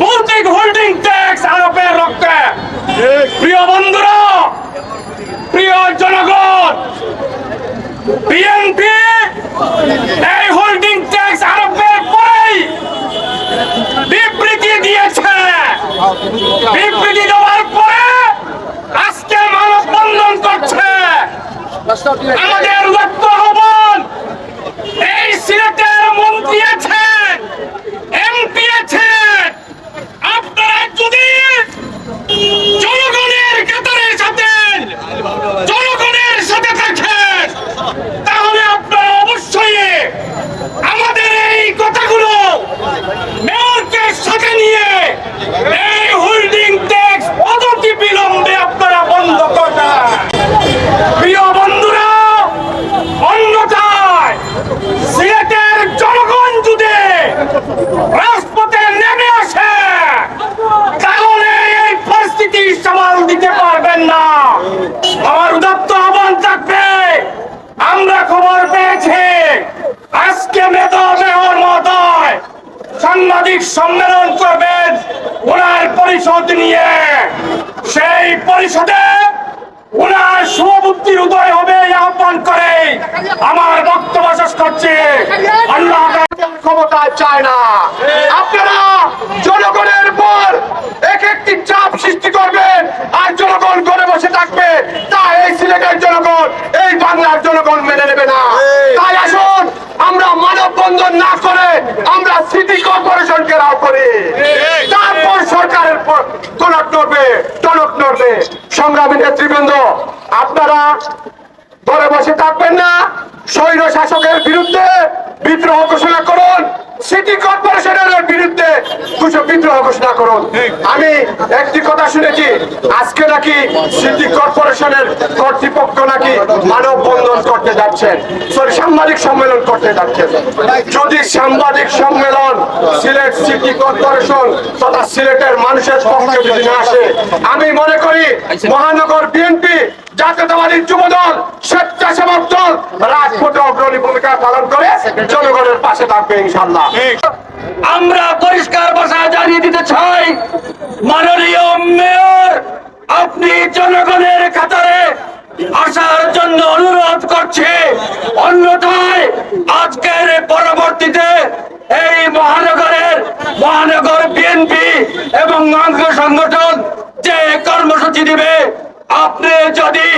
ভৌতিক holding tax আরোপের রক্তে। প্রিয় বন্ধুরা, প্রিয় জনগণ বিএনপি এই হোল্ডিং ট্যাক্স আরোপের পরেই বিবৃতি দিয়েছে। বিবৃতি দেওয়ার পরে আজকে মানববন্ধন করছে। আমাদের লক্ষ্য আহ্বান এই সিলেটের মন্ত্রী আছেন এমপি আছেন আপনারা যদি জনগণের কাতারে থাকেন জনগণের সাথে থাকেন তাহলে আপনারা অবশ্যই আমাদের এই কথাগুলো মেয়রকে সাথে নিয়ে এই হোল্ডিং ট্যাক্স অনতি বিলম্বে আপনারা বন্ধ করবেন। প্রিয় বন্ধুরা, অন্যথায় সিলেটের জনগণ যদি রাজপথে নেমে আসে, তাহলে এই পরিস্থিতি সামাল দিতে পারবেন না। আমার উদাত্ত আহ্বান থাকবে, আমরা খবর পেয়েছি। আজকে মেধা মেয়র মহোদয় সাংবাদিক সম্মেলন করবেন ওনার পরিষদ নিয়ে। সেই পরিষদে ওনার শুভবুদ্ধির উদয় হবে আহ্বান করে। আমার বক্তব্য শেষ করছি। আল্লাহ ক্ষমতায় চায় না। আপনারা জনগণের পর এক একটি চাপ সৃষ্টি করবেন আর জনগণ ঘরে বসে থাকবে। তা এই সিলেটের জনগণ এই বাংলার জনগণ মেনে নেবে না। তাই আসুন আমরা মানববন্ধন না করে আমরা সিটি কর্পোরেশন ঘেরাও করি তারপর সরকারের পর টনক নড়বে টনক নড়বে সংগ্রামী নেতৃবৃন্দ আপনারা ঘরে বসে থাকবেন না। স্বৈর শাসকের বিরুদ্ধে বিদ্রোহ ঘোষণা করুন। সিটি কর্পোরেশনের বিরুদ্ধে কিছু বিদ্রোহ ঘোষণা করুন। আমি একটি কথা শুনেছি আজকে নাকি সিটি কর্পোরেশনের কর্তৃপক্ষ নাকি মানববন্ধন করতে যাচ্ছেন। সরি সাংবাদিক সম্মেলন করতে যাচ্ছেন। যদি সাংবাদিক সম্মেলন সিলেট সিটি কর্পোরেশন তথা সিলেটের মানুষের পক্ষে যদি না আসে আমি মনে করি মহানগর বিএনপি জাতীয়তাবাদী যুবদল স্বেচ্ছাসেবক দল রাজপথে অগ্রণী ভূমিকা পালন করে জনগণের পাশে থাকবে ইনশাল্লাহ আমরা পরিষ্কার ভাষায় জানিয়ে দিতে চাই, মাননীয় মেয়র, আপনি জনগণের খাতারে আসার জন্য অনুরোধ করছে। অন্যথায় আজকের পরবর্তীতে এই মহানগরের, মহানগর বিএনপি এবং অঙ্গ সংগঠন যে কর্মসূচি দিবে, আপনি যদি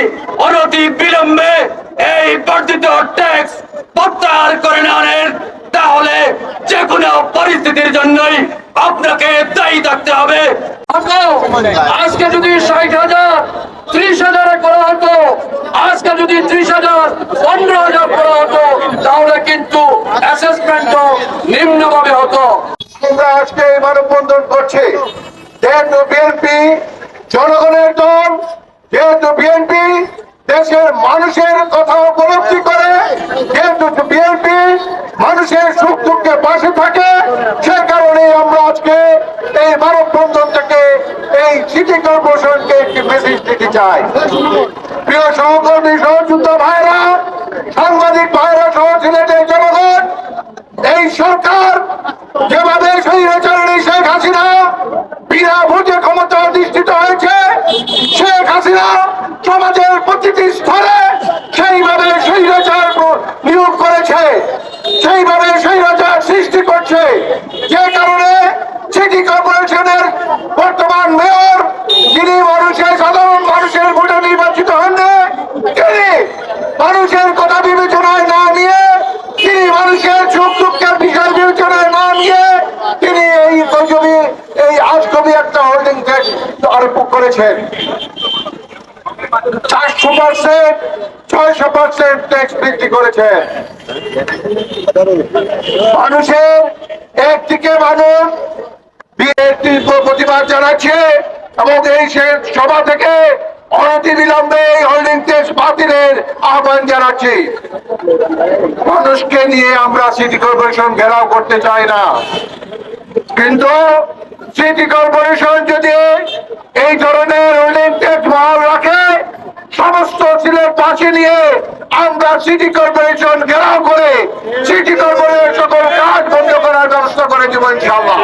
অনতি বিলম্বে এই বর্ধিত ট্যাক্স প্রত্যাহার করে না আনেন তাহলে যে কোনো পরিস্থিতির জন্যই আপনাকে দায়ী থাকতে হবে। আজকে যদি ষাট হাজার, ত্রিশ হাজারে করা হতো, আজকে যদি ত্রিশ হাজার, পনেরো হাজার করা হতো, তাহলে কিন্তু অ্যাসেসমেন্টও নিম্নভাবে হতো। আমরা আজকে এই মানববন্ধন করছি। যেহেতু বিএনপি জনগণের দল, যেহেতু বিএনপি দেশের মানুষের কথা উপলব্ধি করে যেহেতু বিএনপি মানুষের সুখ দুঃখে পাশে থাকে, সে কারণে আমরা আজকে এই মানববন্ধন থেকে এই সিটি কর্পোরেশনকে একটি মেসেজ দিতে চাই। প্রিয় সহকর্মী সহযোদ্ধা ভাইরা, সাংবাদিক ভাইরা সহ সিলেটের জনগণ, এই সরকার যেভাবে স্বৈরাচারী শেখ হাসিনা বিনা ভোটে ক্ষমতা অধিষ্ঠিত হয়েছে, শেখ হাসিনা সমাজের প্রতিটি স্তরে সেইভাবে স্বৈরাচার নিয়োগ করেছে। সেইভাবে স্বৈরাচার সৃষ্টি করছে। যে কারণে সিটি কর্পোরেশনের বর্তমান মেয়র, যিনি মানুষের সাধারণ মানুষের ভোটে নির্বাচিত হননি তিনি মানুষের কথা বিবেচনায় না নিয়ে, তিনি মানুষের সুখ দুঃখের বিষয় বিবেচনায় না নিয়ে, তিনি এই জমি এই আজকবি একটা হোল্ডিং ট্যাক্স আরোপ করেছেন। চারশো পার্সেন্ট ছয়শো পার্সেন্ট ট্যাক্স বৃদ্ধি করেছে। মানুষের একদিকে মানুষ বিয়ের তীব্র প্রতিবাদ জানাচ্ছে এবং এই সভা থেকে অনতি বিলম্বে এই হোল্ডিং ট্যাক্স বাতিলের আহ্বান জানাচ্ছি। মানুষকে নিয়ে আমরা সিটি কর্পোরেশন ঘেরাও করতে চাই না। কিন্তু সিটি কর্পোরেশন যদি এই ধরনের হোল্ডিং ট্যাক্স বহাল রাখে সমস্ত সিলেট পাশে নিয়ে আমরা সিটি কর্পোরেশন ঘেরাও করে সিটি কর্পোরেশন সকল কাজ বন্ধ করার ব্যবস্থা করে দেবো ইনশাআল্লাহ।